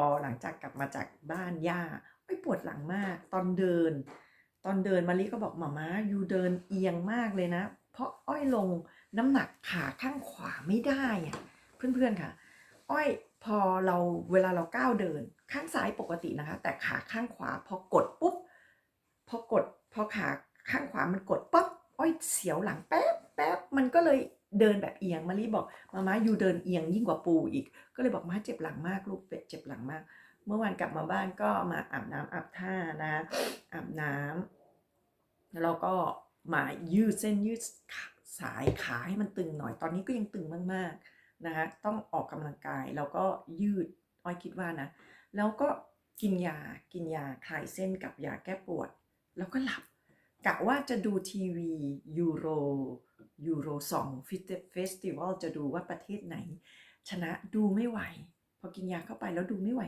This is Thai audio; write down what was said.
พอหลังจากกลับมาจากบ้านย่าอ้อยปวดหลังมาก ตอนเดิน ตอนเดินมารีก็บอกหมาม้ายูเดินเอียงมากเลยนะ เพราะอ้อยลงน้ำหนักขาข้างขวาไม่ได้อะเพื่อนๆค่ะ อ้อยพอเราเวลาเราก้าวเดิน ข้างซ้ายปกตินะคะ แต่ขาข้างขวาพอกดปุ๊บพอกดพอขาข้างขวามันกดปุ๊บอ้อยเสียวหลังแป๊บ แป๊บมันก็เลยเดินแบบเอียงมารีบอกมาม้ายูเดินเอียงยิ่งกว่าปูอีก ก็เลยบอกมาเจ็บหลังมากลูกเป็ดเจ็บหลังมาก เมื่อวานกลับมาบ้านก็มาอาบน้ำอาบท่านะอาบน้ำแล้วเราก็มายืดเส้นยืดสายขาให้มันตึงหน่อยตอนนี้ก็ยังตึงมากๆนะคะต้องออกกำลังกายแล้วก็ยืดอ้อยคิดว่านะ แล้วก็กินยากินยาคลายเส้นกับยาแก้ปวด แล้วก็หลับกะว่าจะดูทีวียูโร ยูโรสองเฟสติวัลจะดูว่าประเทศไหน ชนะดูไม่ไหว พอกินยาเข้าไปแล้วดูไม่ไหว